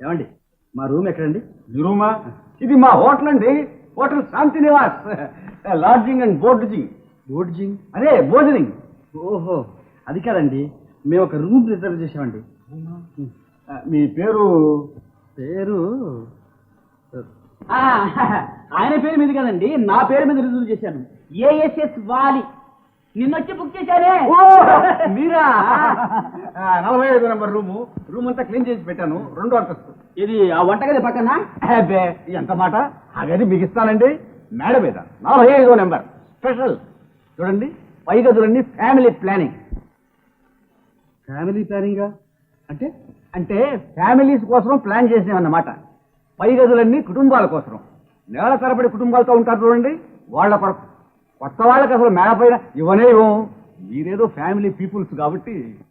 ఏమండి? మా రూమ్ ఎక్కడండి? ఈ రూమా? ఇది మా హోటల్ అండి. Hotel Shanti Nivas lodging and boarding boarding అదే భోజనింగ్. ఓహో అది కాదండి. మేము ఒక రూమ్ రిజర్వ్ చేసామండి మీ పేరు? పేరు? ఆయన పేరు మీద కదండి నా పేరు మీద రిజర్వ్ చేశాను. ఏఎస్ఎస్ వాలి. నిన్నొచ్చి బుక్ చేశానే ఓ, మీరా? నలభై ఐదు నెంబర్ రూము. రూమ్ అంతా క్లీన్ చేసి పెట్టాను. రెండో అంతస్తు. ఇది ఆ వంటగది పక్కన? అబ్బే ఎంత మాట? ఆ గది మీకు ఇస్తానండి. మేడ మీద. నలభై ఐదో నెంబర్. స్పెషల్. చూడండి. పై గదులన్నీ ఫ్యామిలీ ప్లానింగ్. Family planning? అంటే? అంటే ఫ్యామిలీస్ కోసం ప్లాన్ చేసామన్నమాట పై గదులన్నీ కుటుంబాల కోసం. నేల తరబడి కుటుంబాలతో ఉంటారు చూడండి. వాళ్ళ కొరకు. కొత్త వాళ్ళకి అసలు మేడ పైన ఇవ్వనే ఇవ్వం. మీరేదో ఫ్యామిలీ పీపుల్స్ కాబట్టి.